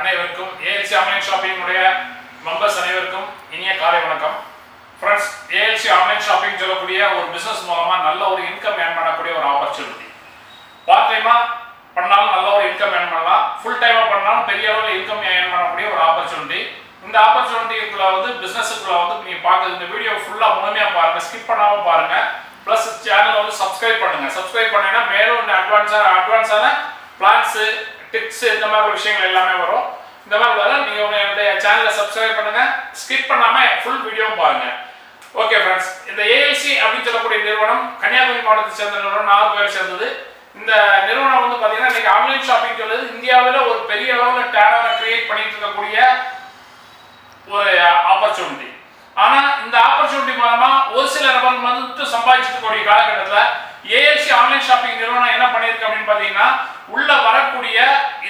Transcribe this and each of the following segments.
அனைவருக்கும் ALC online ஷாப்பிங்குடைய members அனைவருக்கும் இனிய காலை வணக்கம். ஃப்ரெண்ட்ஸ் ஏஎல்சி ஆன்லைன் ஷாப்பிங் சொல்லக்கூடிய ஒரு பிஸ்னஸ் மூலமா நல்ல ஒரு இன்கம் ஏர்ன் பண்ணக்கூடிய ஒரு ஆப்பர்ச்சுனிட்டி பார்ட் டைமா பண்ணாலும் நல்ல ஒரு இன்கம் ஏர்ன் பண்ணலாம். ஃபுல் டைமா பண்ணாலும் பெரிய அளவில் இன்கம் ஏர்ன் பண்ணக்கூடிய ஒரு ஆப்பர்ச்சுனிட்டி இந்த ஆப்பர்ச்சுனிட்டிக்குள்ள வந்து பிசினஸுக்குள்ள வந்து நீங்க பார்க்குறது இந்த வீடியோ ஃபுல்லா முழுமையா பாருங்க. ஸ்கிப் பண்ணாம பாருங்க. ப்ளஸ் சேனலை வந்து சப்ஸ்கிரைப் பண்ணுங்க. சப்ஸ்கிரைப் பண்ணீங்கன்னா மேலும் அட்வான்ஸான அட்வான்ஸான பிளான்ஸு டிப்ஸ் இந்த மாதிரி ஒரு விஷயங்கள் எல்லாமே வரும். இந்த மாதிரி வரும் நீங்கள் உங்கள் என்னுடைய சேனலை சப்ஸ்கிரைப் பண்ணுங்கள் ஸ்கிப் பண்ணாமல் ஃபுல் வீடியோ பாருங்கள் ஓகே ஃப்ரெண்ட்ஸ் இந்த ஏஎல்சி அப்படின்னு சொல்லக்கூடிய நிறுவனம் கன்னியாகுமரி மாவட்டத்தை சேர்ந்த நிறுவனம் நாலு பேர் சேர்ந்தது. இந்த நிறுவனம் வந்து பார்த்தீங்கன்னா இன்னைக்கு ஆன்லைன் ஷாப்பிங் சொல்லுது இந்தியாவில் ஒரு பெரிய அளவில் டேனரை கிரியேட் பண்ணிட்டு இருக்கக்கூடிய ஒரு ஆப்பர்ச்சுனிட்டி ஆனால் இந்த ஆப்பர்ச்சுனிட்டி மூலமாக ஒரு சில நபர் வந்துட்டு சம்பாதிச்சிட்டு கூடிய காலகட்டத்தில் ஏஎல்சி ஆன்லைன் ஷாப்பிங் நிறுவனம் என்ன பண்ணியிருக்கு அப்படின்னு பார்த்தீங்கன்னா உள்ள வரக்கூடிய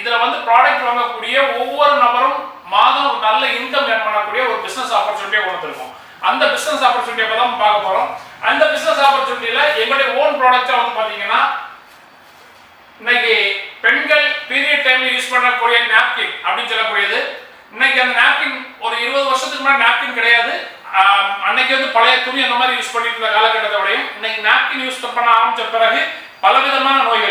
இதுல வந்து ப்ராடக்ட் வாங்கக்கூடிய ஒவ்வொரு நபரும் மாதம் ஒரு நல்ல இன்கம் ஏர்ன் பண்ணக்கூடிய ஒரு பிசினஸ் ஆப்பர்ச்சுனிட்டியை கொடுத்துருக்கோம் அந்த பிசினஸ் ஆப்பர்ச்சுனிட்டியை தான் நம்ம பார்க்க போறோம். அந்த பிசினஸ் ஆப்பர்ச்சுனிட்டியில எங்களுடைய ஓன் ப்ராடக்டா வந்து பாத்தீங்கன்னா இன்னைக்கு பெண்கள் பீரியட் டைம்ல யூஸ் பண்ணக்கூடிய நாப்கின் அப்படின்னு சொல்லக்கூடியது. இன்னைக்கு அந்த நாப்கின் ஒரு இருபது வருஷத்துக்கு முன்னாடி நாப்கின் கிடையாது. அன்னைக்கு வந்து பழைய துணி அந்த மாதிரி யூஸ் பண்ணிட்டு இருந்த காலகட்டத்தோடையும் இன்னைக்கு நாப்கின் யூஸ் பண்ண ஆரம்பிச்ச பிறகு பலவிதமான நோய்கள்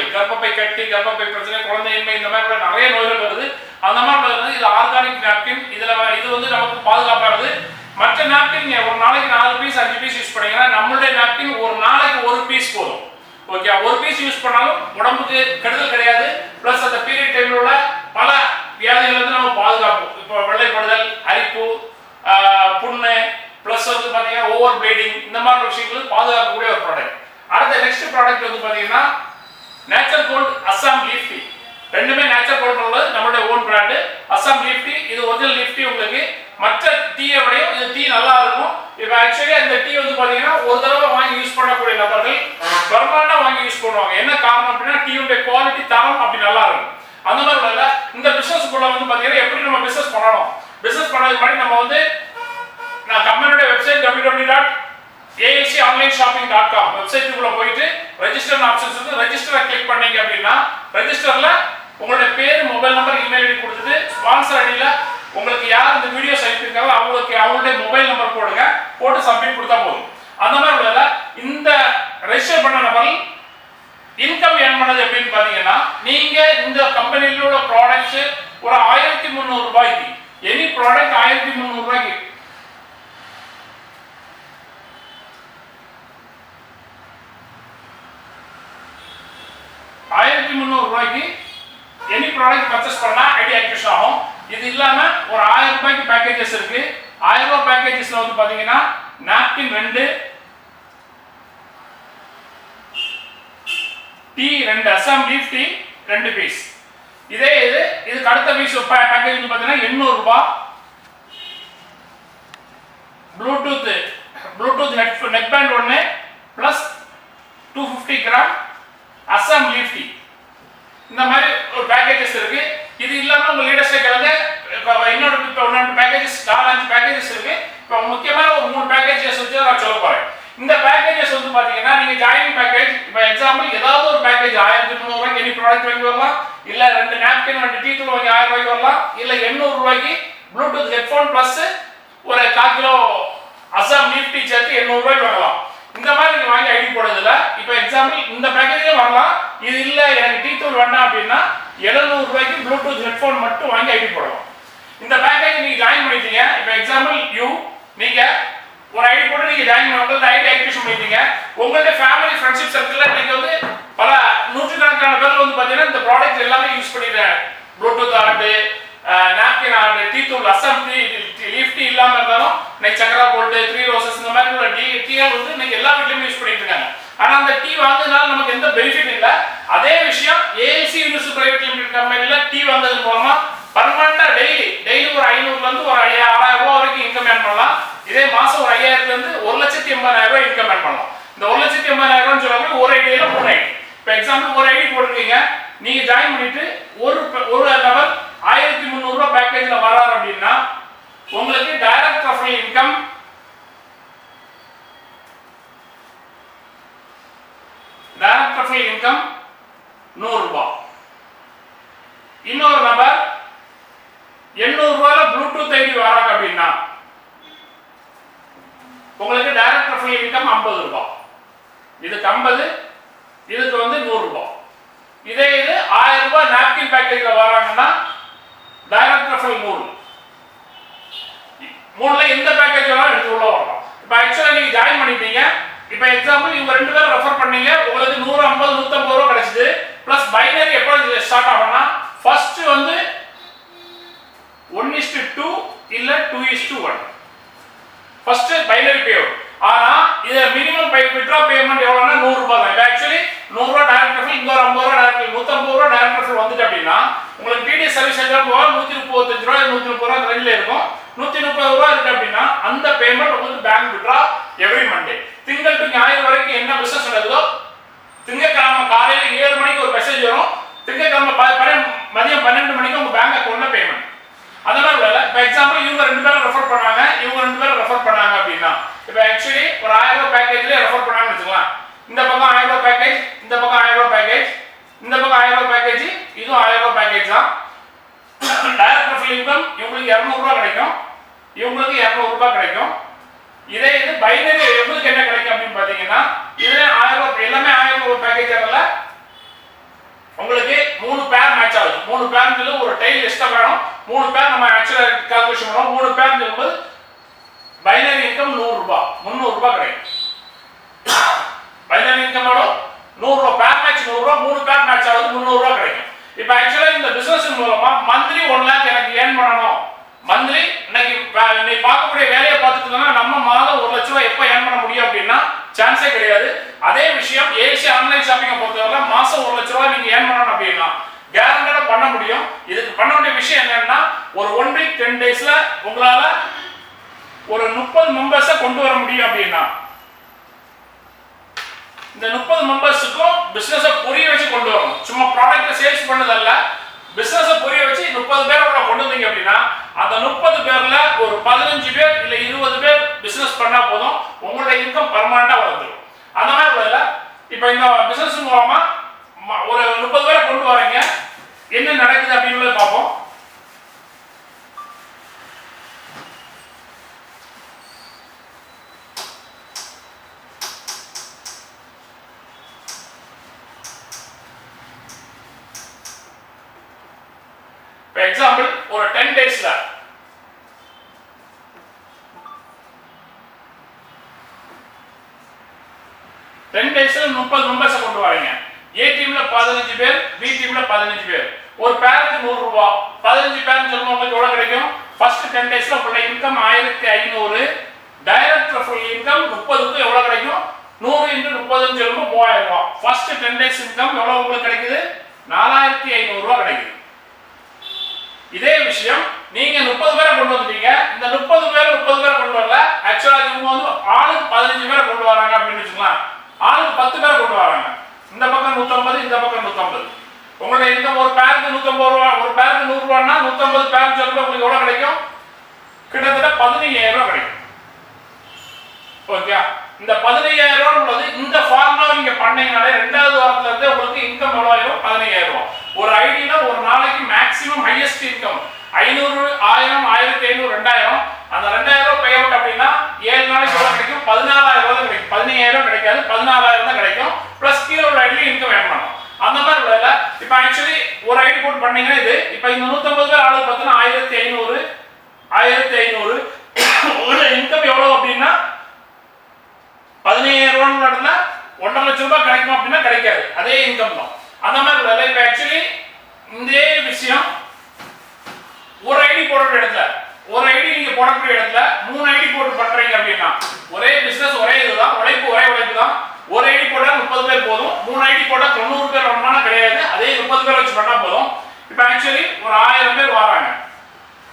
கர்ப்பப்பை கட்டி கர்ப்பப்பை பிரச்சனை குழந்தையின்மை இந்த மாதிரி நிறைய நோய்கள் வருது. அந்த மாதிரி வருது இது ஆர்கானிக் நாப்கின் இதுல இது வந்து நமக்கு பாதுகாப்பானது. மற்ற நாப்கின் ஒரு நாளைக்கு நாலு பீஸ் அஞ்சு பீஸ் யூஸ் பண்ணீங்கன்னா நம்மளுடைய நாப்கின் ஒரு நாளைக்கு ஒரு பீஸ் போதும். ஓகே ஒரு பீஸ் யூஸ் பண்ணாலும் உடம்புக்கு கெடுதல் கிடையாது. ப்ளஸ் அந்த பீரியட் டைம்ல உள்ள பல வியாதிகள் வந்து நம்ம பாதுகாப்போம். இப்போ வெள்ளைப்படுதல் அரிப்பு புண்ணு ப்ளஸ் வந்து பார்த்தீங்கன்னா ஓவர் பிளீடிங் இந்த மாதிரி விஷயங்கள் பாதுகாக்கக்கூடிய ஒரு ப்ராடக்ட் அடுத்த நெக்ஸ்ட் ப்ராடக்ட் வந்து பார்த்தீங்கன்னா அஸ்ஸாம் லீஃப் இது ஒரிஜினல் லீஃப் உங்களுக்கு. மற்ற டீயை விடையும் இது டீ நல்லா இருக்கும். இப்போ ஆக்சுவலி இந்த டீ வந்து பார்த்தீங்கன்னா ஒரு தடவை வாங்கி யூஸ் பண்ணக்கூடிய நபர்கள் பெர்மனண்டா வாங்கி யூஸ் பண்ணுவாங்க. என்ன காரணம் அப்படின்னா டீயுடைய குவாலிட்டி தரம் அப்படி நல்லா இருக்கும். அந்த மாதிரி உள்ளதுல இந்த பிசினஸ்க்குள்ள வந்து பார்த்தீங்கன்னா எப்படி நம்ம பிசினஸ் பண்ணணும்? பிசினஸ் பண்ணதுக்கு முன்னாடி நம்ம வந்து நான் கம்பெனியோட website www.alc dot ALC online shopping dot com வெப்சைட்டுக்குள்ள போயிட்டு ரெஜிஸ்டர் ஆப்ஷன்ஸ் வந்து ரெஜிஸ்டரை கிளிக் பண்ணீங்க அப்படின்னா ரெஜிஸ்டர்ல உங்களுடைய பேர் மொபைல் நம்பர் இமெயில் ஐடி கொடுத்துட்டு ஸ்பான்சர் அடியில் உங்களுக்கு யார் இந்த வீடியோ அனுப்பியிருக்காங்களோ அவங்களுக்கு அவங்களுடைய மொபைல் நம்பர் போடுங்க. போட்டு சப்மிட் கொடுத்தா போதும். அந்த மாதிரி உள்ளதில் இந்த ரெஜிஸ்டர் பண்ண நபர் இன்கம் ஏன் பண்ணது எப்படின்னு பார்த்தீங்கன்னா நீங்கள் இந்த கம்பெனியிலோட ப்ராடக்ட்ஸ் ஒரு ஆயிரத்தி முந்நூறு ரூபாய்க்கு எனி ப்ராடக்ட் ஆயிரத்தி முந்நூறு ரூபாய்க்கு. ஆயிரத்தி முந்நூறு ரூபாய்க்கு ப்ராடக்ட் பர்ச்சேஸ் பண்ணால் ஐடி ஆக்டிவேஷன் ஆகும். இது இல்லாமல் ஒரு ஆயிரம் ரூபாய்க்கு பேக்கேஜஸ் இருக்கு. ஆயிரம் ரூபாய் பேக்கேஜஸ்ல வந்து பார்த்தீங்கன்னா நாப்கின் ரெண்டு டீ ரெண்டு அசாம் லீஃப் டீ ரெண்டு பீஸ் இதே இது இதுக்கு அடுத்த பீஸ் பேக்கேஜ் வந்து பார்த்தீங்கன்னா எண்ணூறு ரூபாய். Bluetooth bluetooth net neck band ஒன்று plus two fifty gram Assam leaf tea இந்த மாதிரி ஒரு பேக்கேஜஸ் இருக்கு இது இல்லாம உங்க லீடர்ஸை கிளங்க இப்போ இன்னொரு இப்போ இன்னொரு பேக்கேஜஸ் நாலஞ்சு பேக்கேஜஸ் இருக்கு இப்போ முக்கியமான ஒரு மூணு பேக்கேஜஸ் வச்சு நான் சொல்ல போறேன் இந்த பேக்கேஜஸ் வந்து பாத்தீங்கன்னா நீங்க ஜாயினிங் பேக்கேஜ் இப்போ எக்ஸாம்பிள் ஏதாவது ஒரு பேக்கேஜ் ஆயிரத்தி முந்நூறுவாய்க்கு எனி ப்ராடக்ட் வாங்கி வரலாம் இல்ல ரெண்டு நாப்கின் ரெண்டு டீ தூள் வாங்கி ஆயிரம் ரூபாய்க்கு வரலாம் இல்ல எண்ணூறு ரூபாய்க்கு ப்ளூடூத் ஹெட்ஃபோன் பிளஸ் ஒரு கால் கிலோ அசாம் லீஃப் டீ சேர்த்து எண்ணூறு ரூபாய்க்கு வாங்கலாம். இந்த மாதிரி நீங்க வாங்கி ஐடி போடுறதுல இப்போ எக்ஸாம்பிள் இந்த பேக்கேஜே வரலாம். இது இல்ல எனக்கு டீ தூள் வேண்டாம் அப்படின்னா எழுநூறு ரூபாய்க்கு ப்ளூடூத் ஹெட்ஃபோன் மட்டும் வாங்கி ஐடி போடலாம். இந்த பேக்கேஜ் நீங்க ஜாயின் பண்ணிட்டீங்க. இப்போ எக்ஸாம்பிள் யூ நீங்க ஒரு ஐடி போட்டு நீங்க ஜாயின் பண்ணுறது ஐடி ஆக்டிவேஷன் பண்ணிட்டீங்க. உங்களுடைய ஃபேமிலி ஃப்ரெண்ட்ஷிப் சர்க்கிள்ல நீங்க வந்து பல நூற்றுக்கணக்கான பேர் வந்து பாத்தீங்கன்னா இந்த ப்ராடக்ட் எல்லாமே யூஸ் பண்ணிடுறேன். ப்ளூடூத் ஆர்ட்டு நாப்கின் ஆர்டர் டீ தூள் அசம் டீ லீஃப் டீ இருந்தாலும் இன்னைக்கு சக்கரா கோல்டு த்ரீ ரோசஸ் இந்த மாதிரி உள்ள டீ டீயை வந்து இன்னைக்கு எல்லா வீட்லையும் யூஸ் பண்ணிட்டு இருக்காங்க. ஆனால் அந்த டீ வாங்குறதுனால நமக்கு எந்த பெனிஃபிட் இல்லை. அதே விஷயம் ஏஎல்சி யூனிவர்சிட்டி பிரைவேட் லிமிடெட் கம்பெனியில் டீ வந்தது மூலமா பர்மனண்டாக டெய்லி டெய்லி ஒரு ஐநூறுலேருந்து ஒரு ஐயா- ஆறாயிரம் ரூபா வரைக்கும் இன்கம் ஏன் பண்ணலாம். இதே மாதம் ஒரு ஐயாயிரத்துலேருந்து ஒரு லட்சத்தி எண்பதாயிரம் ரூபாய் இன்கம் ஏன் பண்ணலாம். இந்த ஒரு லட்சத்தி எண்பதாயிரம் ரூபான்னு சொல்லக்கூடிய ஒரு ஐடியில் மூணு ஐடி. இப்போ எக்ஸாம்பிள் ஒரு ஐடி போட்டிருக்கீங்க. நீங்க ஜாயின் பண்ணிட்டு ஒரு ப- ஒரு நபர் ஆயிரத்தி முந்நூறு ரூபாய் பேக்கேஜ்ல வராரு அப்படின்னா உங்களுக்கு direct referral income direct referral income நூறு ரூபாய். இன்னொரு நபர் அப்படின்னா உங்களுக்கு டைரக்ட் ரெஃபரல் இன்கம் ஐம்பது ரூபாய். இதுக்கு ஐம்பது இதுக்கு வந்து நூறு ரூபாய். இதே இது ஆயிரம் ரூபாய் நாப்கின் பேக்கேஜில் வராங்கன்னா டைரக்ட் ரெஃபரல் மூணு. மூணுல எந்த பேக்கேஜ் வேணாலும் எடுத்து உள்ள வரலாம் இப்போ ஆக்சுவலாக நீங்கள் ஜாயின் பண்ணிட்டீங்க இப்போ எக்ஸாம்பிள் இவங்க ரெண்டு பேரும் ரெஃபர் பண்ணீங்க. உங்களுக்கு நூறு ஐம்பது நூற்றம்பது ரூபா கிடைச்சிது. ப்ளஸ் பைனரி எப்போ ஸ்டார்ட் ஆகும்னா ஃபர்ஸ்ட் வந்து ஒன் இஸ்டு டூ இல்லை two is to one first binary pay ஆனா இது மினிமம் பை வித்ரா பேமெண்ட் எவ்வளவுனா நூறு ரூபாய் தான். ஆக்சுவலி நூறு ரூபாய் டைரக்ட் ரெஃபர் இங்க ஒரு ஐம்பது ரூபாய் டைரக்ட் நூத்தம்பது ரூபாய் டைரக்ட் ரெஃபர் வந்துட்டு அப்படின்னா உங்களுக்கு டிடிஎஸ் சர்வீஸ் சென்டர் போக நூத்தி முப்பத்தஞ்சு ரூபாய் நூத்தி முப்பது ரூபாய் ரெண்டுல இருக்கும். நூத்தி முப்பது ரூபாய் இருக்கு அப்படின்னா அந்த பேமெண்ட் உங்களுக்கு பேங்க் விட்ரா எவ்ரி மண்டே திங்கள் டு ஞாயிறு வரைக்கும் என்ன பிசினஸ் நடக்குதோ திங்கக்கிழமை காலையில ஏழு மணிக்கு ஒரு மெசேஜ் வரும். திங்கக்கிழமை மதியம் பன்னெண்டு மணிக்கு உங்க பேங்க் அக்கௌண்ட்ல பேமெண்ட் அதனால இல்லை இப்போ எக்ஸாம்பிள் இவங்க ரெண்டு பேரும் ரெஃபர் பண்ணாங்க இவங்க ரெண்டு பேரும் ரெஃபர் பண்ணாங்க அப்படின்னா இப்போ ஆக்சுவலி ஒரு ஆயிரம் ரூபாய் பேக்கேஜ்ல ரெஃபர் பண்ணாங்கன்னு வச்சுக்கலாம் இந்த பக்கம் ஆயிரம் ரூபாய் பேக்கேஜ் இந்த பக்கம் ஆயிரம் ரூபாய் பேக்கேஜ் இந்த பக்கம் ஆயிரம் ரூபாய் பேக்கேஜ் இதுவும் ஆயிரம் ரூபாய் பேக்கேஜ் தான். டைரக்ட் ஆஃப் இன்கம் இவங்களுக்கு இரநூறுபா கிடைக்கும். இவங்களுக்கு இரநூறுபா கிடைக்கும். இதே இது பைனரி எவ்வளவுக்கு என்ன கிடைக்கும் அப்படின்னு பாத்தீங்கன்னா இதுல ஆயிரம் ரூபாய் எல்லாமே ஆயிரம் ரூபாய் பேக்கேஜ் வரல உங்களுக்கு மூணு பேர் மேட்ச் ஆகுது. மூணு பேர் ஒரு டைல் எக்ஸ்ட்ரா வேணும் மூணு பேர் நம்ம ஆக்சுவலாக கால்குலேஷன் பண்ணுவோம் மூணு பேர் சொல்லும்போது பைனரி இன்கம் நூறுரூபா முந்நூறுரூபா கிடைக்கும். பைனரி இன்கமோட நூறுரூவா பேர் மேட்ச் நூறுரூவா மூணு பேர் மேட்ச் ஆகுது முந்நூறுரூவா கிடைக்கும். இப்போ ஆக்சுவலாக இந்த பிஸ்னஸ் மூலமாக மந்த்லி ஒன் லேக் எனக்கு ஏர்ன் பண்ணணும். மந்த்லி இன்னைக்கு நீ பார்க்கக்கூடிய வேலையை பார்த்துட்டு இருந்தோம்னா நம்ம மாதம் ஒரு லட்ச ரூபாய் எப்போ ஏர்ன் பண்ண முடியும் அப்படின்னா சான்ஸே கிடையாது. அதே விஷயம் ஏசி ஆன்லைன் ஷாப்பிங்கை பொறுத்தவரை மாதம் ஒரு லட்ச ரூபாய் நீங்கள் ஏர்ன் பண்ணணும் அப்படின்னா முடியும். இதுக்கு பண்ண வேண்டிய விஷயம் என்னன்னா ஒரு ஒன் வீக் டென் டேஸ்ல உங்களால ஒரு முப்பது மெம்பர்ஸை கொண்டு வர முடியும் அப்படின்னா. இந்த முப்பது மெம்பர்ஸுக்கும் பிசினஸ புரிய வச்சு கொண்டு வரணும். சும்மா ப்ராடக்ட்டை சேல்ஸ் பண்ணதல்ல. பிசினஸ புரிய வச்சு முப்பது பேரை கூட கொண்டு வந்தீங்க அப்படின்னா அந்த முப்பது பேர்ல ஒரு பதினஞ்சு பேர் இல்ல இருபது பேர் பிசினஸ் பண்ணா போதும். உங்களோட இன்கம் பர்மனண்டா வந்துடும் அந்த மாதிரி இப்போ இந்த பிசினஸ் மூலமா ம- ஒரு முப்பது பேரை கொண்டு வரீங்க. என்ன நடக்குது அப்படின்னு பார்ப்போம். எக்ஸாம்பிள் ஒரு டென் டேஸ்ல டென் டேஸ்ல முப்பது மெம்பர்ஸை கொண்டு வரீங்க. பதினஞ்சு பேர் பி டீம்ல பதினஞ்சு பேர். ஒரு பேருக்கு நூறு ரூபா பதினஞ்சு பேர் சொல்லும்போது உங்களுக்கு எவ்வளவு கிடைக்கும்? ஃபர்ஸ்ட் டென் டேஸ்ல உங்களோட இன்கம் ஆயிரத்தி ஐநூறு. டைரக்டர் ஃபுல் இன்கம் முப்பதுக்கு எவ்வளவு கிடைக்கும்? நூறு இன்ட்டு முப்பதுன்னு சொல்லும்போது மூவாயிரம் ரூபா. ஃபர்ஸ்ட் டென் டேஸ் இன்கம் எவ்வளவு உங்களுக்கு கிடைக்குது? நாலாயிரத்தி ஐநூறு ரூபா கிடைக்குது. இதே விஷயம் நீங்க முப்பது பேரை கொண்டு வந்துட்டீங்க. இந்த முப்பது பேர் முப்பது பேரை கொண்டு வரல. ஆக்சுவலா இவங்க வந்து ஆளுக்கு பதினஞ்சு பேரை கொண்டு வராங்க அப்படின்னு வச்சுக்கலாம் ஆளுக்கு பத்து பேரை கொண்டு வராங்க. இந்த பக்கம் நூத்தம்பது இந்த பக்கம் நூத்தம்பது. உங்களுடைய இன்கம் ஒரு பேருக்கு நூத்தம்பது ரூபா ஒரு பேருக்கு நூறுரூவான்னா நூற்றம்பது பேருக்கு சொல்லும்போது உங்களுக்கு எவ்வளவு கிடைக்கும்? கிட்டத்தட்ட பதினையாயிரம் ரூபாய் கிடைக்கும். ஓகே இந்த பதினையாயிரம் ரூபாய் உள்ளது இந்த ஃபார்முலா நீங்க பண்ணீங்கனாலே ரெண்டாவது வாரத்துல இருந்து உங்களுக்கு இன்கம் எவ்வளோ ஆயிரும்? பதினையாயிரம் ரூபா ஒரு ஐடியில ஒரு நாளைக்கு மேக்ஸிமம் ஹையஸ்ட் இன்கம் ஐநூறு ஆயிரம் ஆயிரத்தி ஐநூறு ரெண்டாயிரம் அந்த ரெண்டாயிரம் ரூபாய் பே அவுட் அப்படின்னா ஏழு நாளைக்கு எவ்வளவு கிடைக்கும் பதினாலாயிரம் ரூபாய் தான் கிடைக்கும் பதினையாயிரம் கிடைக்காது பதினாலாயிரம் தான் கிடைக்கும் பிளஸ் கீழே உள்ள ஐடியில இன்கம் ஏன் பண்ணணும் அந்த மாதிரி உள்ளதுல இப்போ ஆக்சுவலி ஒரு ஐடி போட்டு பண்ணீங்கன்னா இது இப்போ இந்த நூத்தம்பது பேர் ஆளு பார்த்தீங்கன்னா ஆயிரத்தி ஐநூறு ஆயிரத்தி ஐநூறு. உங்களோட இன்கம் எவ்வளவு அப்படின்னா பதினையாயிரம் ரூபான்னு இடத்துல ஒன்றரை லட்சம் ரூபாய் கிடைக்கும் அப்படின்னா கிடைக்காது. அதே இன்கம் தான். அந்த மாதிரி இல்லை இப்போ ஆக்சுவலி இதே விஷயம் ஒரு ஐடி போடுற இடத்துல ஒரு ஐடி நீங்க போடக்கூடிய இடத்துல மூணு ஐடி போட்டு பண்றீங்க அப்படின்னா ஒரே பிசினஸ் ஒரே இதுதான். உழைப்பு ஒரே உழைப்பு தான். ஒரு ஐடி போட்டா முப்பது பேர் போதும். மூணு ஐடி போட்டா தொண்ணூறு பேர் வரணும்னா கிடையாது. அதே முப்பது பேர் வச்சு பண்ணா போதும். இப்போ ஆக்சுவலி ஒரு ஆயிரம் பேர் வராங்க.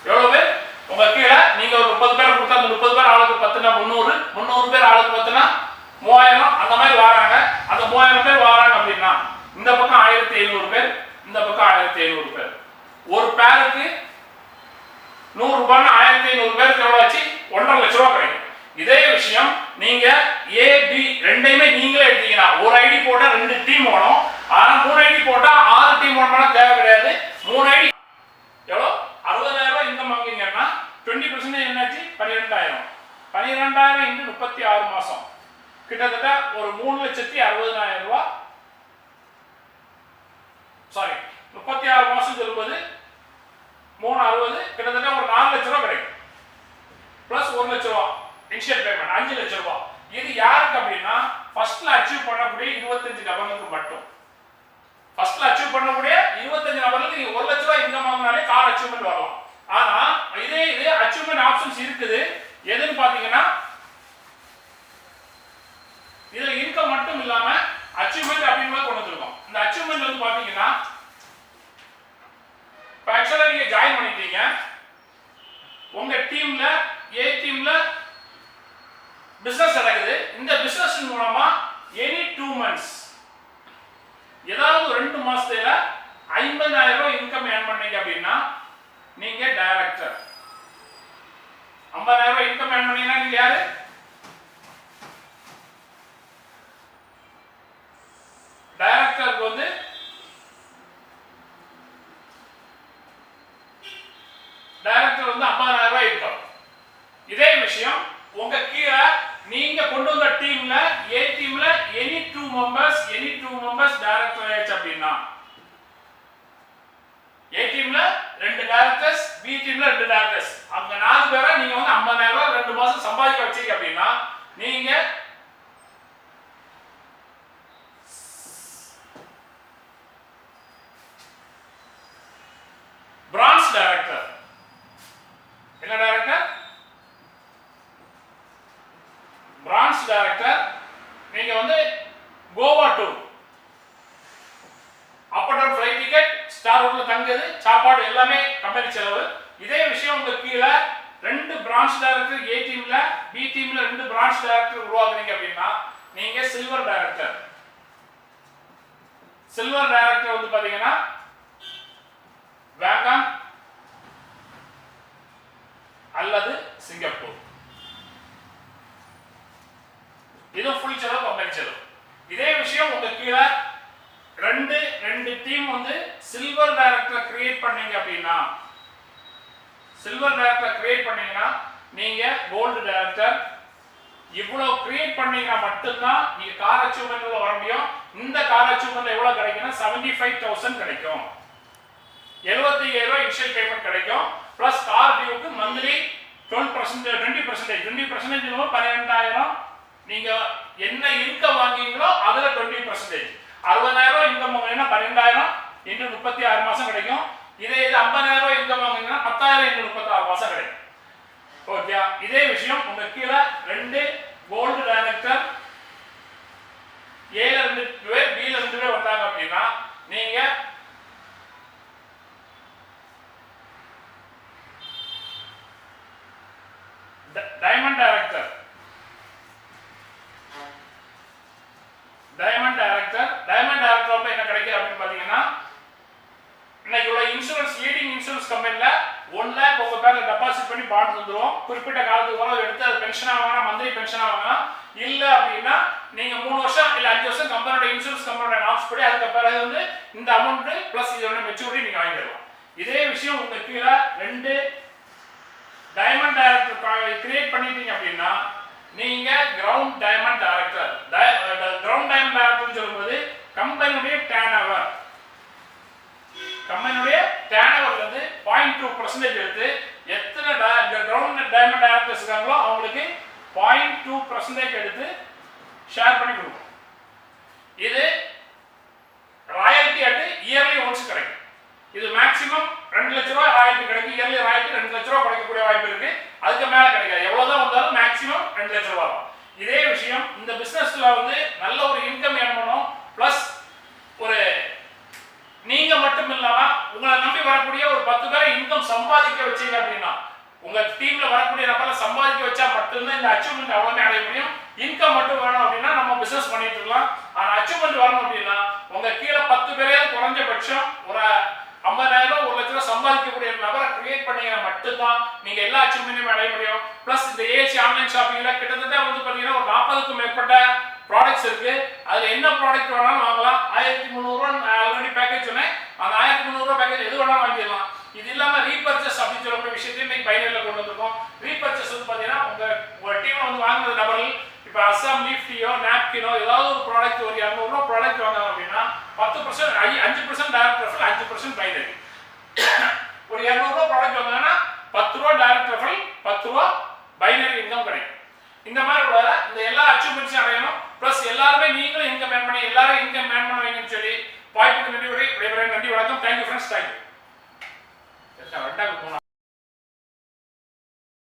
எவ்வளவு பேர்? உங்க கீழே நீங்க ஒரு முப்பது பேர் கொடுத்தா அந்த முப்பது பேர் ஆளுக்கு பத்துனா முந்நூறு முந்நூறு பேர் ஆளுக்கு பத்துனா மூவாயிரம் அந்த மாதிரி வராங்க. அந்த மூவாயிரம் பேர் வராங்க அப்படின்னா இந்த பக்கம் ஆயிரத்தி ஐநூறு பேர் இந்த பக்கம் ஆயிரத்தி ஐநூறு பேர். ஒரு பேருக்கு நூறு ரூபாய்னு ஆயிரத்தி ஐநூறு பேருக்கு எவ்வளவு ஆச்சு? ஒன்றரை லட்ச ரூபா கிடைக்கும். இதே விஷயம் நீங்க ஏ பி ரெண்டையுமே நீங்களே எடுத்தீங்கன்னா ஒரு ஐடி போட்டா ரெண்டு டீம் வேணும் ஆனா மூணு ஐடி போட்டா ஆறு டீம் வேணும்னா தேவை கிடையாது. மூணு ஐடி பனிரெண்டாயிரம். பனிரெண்டாயிரம் இன்று முப்பத்தி ஆறு மாசம். கிட்டத்தட்ட ஒரு மூணு லட்சத்தி அறுபதாயிரம் ரூபா. சாரி முப்பத்தி ஆறு மாசம் சொல்லும்போது மூணு அறுபது கிட்டத்தட்ட ஒரு நாலு லட்ச ரூபா கிடைக்கும். ப்ளஸ் ஒரு லட்ச ரூபா இனிஷியல் பேமெண்ட் அஞ்சு லட்ச ரூபா. இது யாருக்கு அப்படின்னா ஃபர்ஸ்ட்ல அச்சீவ் பண்ணக்கூடிய இருபத்தஞ்சு நபர்களுக்கு மட்டும். ஃபர்ஸ்ட்ல அச்சீவ் பண்ணக்கூடிய இருபத்தஞ்சு நபர்களுக்கு நீங்க ஒரு லட்ச ரூபா இந்த வாங்கினாலே கார் அச்சீவ்மெண்ட் வரலாம். ஆனா இதே இது அச்சீவ்மெண்ட் ஆப்ஷன்ஸ் இருக்குது. எதுன்னு பாத்தீங்கன்னா இதுல இன்கம் மட்டும் இல்லாம அச்சீவ்மெண்ட் அப்படின்னு கொண்டு வந்திருக்கோம். இந்த அச்சீவ்மெண்ட் வந்து பாத்தீங்கன்னா இப்போ ஆக்சுவலாக நீங்க ஜாயின் பண்ணிட்டீங்க உங்க டீம்ல ஏ டீம்ல பிசினஸ் நடக்குது இந்த பிசினஸ் மூலமா எனி டூ மந்த்ஸ் ஏதாவது ரெண்டு மாசத்துல ஐம்பதாயிரம் ரூபாய் இன்கம் ஏர்ன் பண்ணீங்க அப்படின்னா நீங்க டைரக்டர் ஐம்பதாயிரம் ரூபாய் இன்கம் ஏர்ன் பண்ணீங்கன்னா நீங்க யாரு டைரக்டருக்கு வந்து டைரக்டர் வந்து ஐம்பதாயிரம் ரூபாய் இன்கம் இதே விஷயம் உங்க கீழே நீங்க கொண்டு வந்த டீம்ல ஏ டீம்ல any two members any two members director ஆயிடுச்சு அப்படின்னா ஏ டீம்ல ரெண்டு டைரக்டர்ஸ் பி டீம்ல ரெண்டு டைரக்டர்ஸ் அங்க நாலு பேரா நீங்க வந்து ஐம்பதாயிரம் ரூபாய் ரெண்டு மாசம் சம்பாதிக்க வச்சீங்க அப்படின்னா நீங்க பிரான்ஸ் டைரக்டர் என்ன டைரக்டர் பிரான்ச் டைரக்டர் நீங்க வந்து Goa tour up and down flight ticket star ஹோட்டல்ல தங்குது சாப்பாடு எல்லாமே கம்பெனி செலவு இதே விஷயம் உங்க கீழே ரெண்டு பிரான்ச் டைரக்டர் ஏ டீம்ல பி டீம்ல ரெண்டு பிரான்ச் டைரக்டர் உருவாக்குனீங்க அப்படின்னா நீங்க சில்வர் டைரக்டர் சில்வர் டைரக்டர் வந்து பாத்தீங்கன்னா பேங்காக் அல்லது சிங்கப்பூர். இது ஃபுல் செலவு கம்பெனி செலவு. இதே விஷயம் உங்க கீழே ரெண்டு ரெண்டு டீம் வந்து சில்வர் டைரக்டர் கிரியேட் பண்ணீங்க அப்படின்னா சில்வர் டைரக்டர் கிரியேட் பண்ணீங்கன்னா நீங்க கோல்டு டைரக்டர் இவ்வளவு கிரியேட் பண்ணீங்கன்னா மட்டும்தான் நீங்க கார் அச்சீவ்மெண்ட்ல வர முடியும். இந்த கார் அச்சீவ்மெண்ட்ல எவ்வளவு கிடைக்கும்னா செவன்டி ஃபைவ் தௌசண்ட் கிடைக்கும். எழுபத்தி ஐயாயிரம் ரூபாய் இனிஷியல் பேமெண்ட் கிடைக்கும். Plus car Duke monthly twelve percent twenty percentage twenty percentage பன்னிரெண்டாயிரம். நீங்க என்ன இன்கம் வாங்குவீங்களோ அதுல டுவெண்ட்டி பர்சன்டேஜ் அறுபதாயிரம் ரூபாய் இன்கம் வாங்குனீங்கன்னா பன்னெண்டாயிரம் இன்னும் முப்பத்தி ஆறு மாசம் கிடைக்கும். இதே இது ஐம்பதாயிரம் ரூபாய் இன்கம் வாங்குனீங்கன்னா பத்தாயிரம் இன்னும் முப்பத்தாறு மாசம் கிடைக்கும். ஓகே இதே விஷயம் உங்க கீழே ரெண்டு கோல்டு டைரக்டர் ஏல ரெண்டு பேர் பில ரெண்டு பேர் வந்தாங்க அப்படின்னா நீங்க diamond director diamond director diamond director வந்து என்ன கிடைக்குது அப்படின்னு பாத்தீங்கன்னா இன்னைக்கு உள்ள இன்சூரன்ஸ் லீடிங் இன்சூரன்ஸ் கம்பெனில ஒன் லேக் உங்க பேர்ல டெபாசிட் பண்ணி பாண்ட் வந்துரும் குறிப்பிட்ட காலத்துக்கு வர எடுத்து அது பென்ஷன் ஆவாங்க மந்த்லி பென்ஷன் ஆவாங்க இல்ல அப்படின்னா நீங்க மூணு வருஷம் இல்ல அஞ்சு வருஷம் கம்பெனியோட இன்சூரன்ஸ் கம்பெனியோட நாம்ஸ் படி அதுக்கு பிறகு வந்து இந்த அமௌண்ட் பிளஸ் இதோட மெச்சூரிட்டி நீங்க வாங்கிடலாம் இதே விஷயம் உங்க கீழே ரெண்டு டைமண்ட் டைரக்டர் கிரியேட் பண்ணிட்டீங்க அப்படின்னா நீங்க ground diamond director ground diamond director சொல்லும்போது கம்பெனியுடைய டேன் அவர் கம்பெனியுடைய டேன் ஓவர்ல இருந்து பாயிண்ட் டூ பர்சன்டேஜ் எடுத்து எத்தனை கிரவுண்ட் டைமண்ட் டைரக்டர்ஸ் இருக்காங்களோ அவங்களுக்கு பாயிண்ட் டூ பர்சன்டேஜ் எடுத்து ஷேர் பண்ணி கொடுக்கும் இது ராயல்டி அட் இயர்லி ஒன்ஸ் கிடைக்கும் இது மேக்ஸிமம் ரெண்டு லட்ச ரூபாய் ராயல்ட்டி கிடைக்கும். இயர்லி ராயல்ட்டி ரெண்டு லட்ச ரூபாய் கிடைக்கக்கூடிய வாய்ப்பு இருக்கு. அதுக்கு மேலே கிடைக்காது. எவ்வளவுதான் வந்தாலும் மேக்ஸிமம் ரெண்டு லட்ச ரூபா தான். இதே விஷயம் இந்த பிசினஸ்ல வந்து நல்ல ஒரு இன்கம் ஏன் பண்ணும் பிளஸ் ஒரு நீங்க மட்டும் இல்லாம உங்களை நம்பி வரக்கூடிய ஒரு பத்து பேரை இன்கம் சம்பாதிக்க வச்சீங்க அப்படின்னா உங்க டீம்ல வரக்கூடிய நபர்ல சம்பாதிக்க வச்சா மட்டும்தான் இந்த அச்சீவ்மெண்ட் அவ்வளவுமே அடைய முடியும். இன்கம் மட்டும் வேணும் அப்படின்னா நம்ம பிசினஸ் பண்ணிட்டு இருக்கலாம். ஆனா அச்சீவ்மெண்ட் வரணும் அப்படின்னா உங்க கீழே பத்து பேரையாவது குறைஞ்சபட்சம் ஒரு ஐம்பதாயிரம் ரூபாய் ஒரு லட்ச ரூபாய் சம்பாதிக்கக்கூடிய நபரை கிரியேட் பண்ணீங்கன்னா மட்டும்தான் நீங்க எல்லா அச்சீவ்மெண்ட்டையும் அடைய முடியும். பிளஸ் இந்த ஏசி ஆன்லைன் ஷாப்பிங்ல கிட்டத்தட்ட வந்து பாத்தீங்கன்னா ஒரு நாற்பதுக்கும் மேற்பட்ட ப்ராடக்ட்ஸ் இருக்கு. அதுல என்ன ப்ராடக்ட் வேணாலும் வாங்கலாம். ஆயிரத்தி முந்நூறுரூவா ஆல்ரெடி பேக்கேஜ் சொன்னேன். அந்த ஆயிரத்தி முந்நூறுரூவா பேக்கேஜ் எது வேணாலும் வாங்கிடலாம். இது இல்லாம ரீபர்ச்சஸ் அப்படின்னு சொல்லக்கூடிய விஷயத்தையும் இன்னைக்கு பயனில் கொண்டு வந்திருக்கோம். ரீபர்ச்சஸ் வந்து பாத்தீங்கன்னா உங்க உங்க டீம்ல வந்து வாங்குற நபர்கள் இப்ப அஸ்ஸாம் லீஃப் நிஃப்டியோ நாப்கினோ ஏதாவது ஒரு ப்ராடக்ட் ஒரு இரநூறுவா ப்ராடக்ட் வாங்க அப்படின்னா பத்து பர்சன்ட் அஞ்சு பர்சன்ட் டைரக்ட் ரெஃபரல் அஞ்சு பர்சன்ட் பைனரி ஒரு இரநூறுவா ப்ராடக்ட் வந்தாங்கன்னா பத்து ரூபா டைரக்ட் ரெஃபரல் பத்து ரூபா பைனரி இன்கம் கிடைக்கும். இந்த மாதிரி உள்ள இந்த எல்லா அச்சீவ்மெண்ட்ஸும் அடையணும். ப்ளஸ் எல்லாருமே நீங்களும் இன்கம் ஏன் பண்ணி எல்லாரும் இன்கம் ஏன் பண்ண வைங்கன்னு சொல்லி வாய்ப்புக்கு நன்றி விடைபெற நன்றி வணக்கம். தேங்க்யூ ஃப்ரெண்ட்ஸ் தேங்க்யூ ரெண்டாவது போனா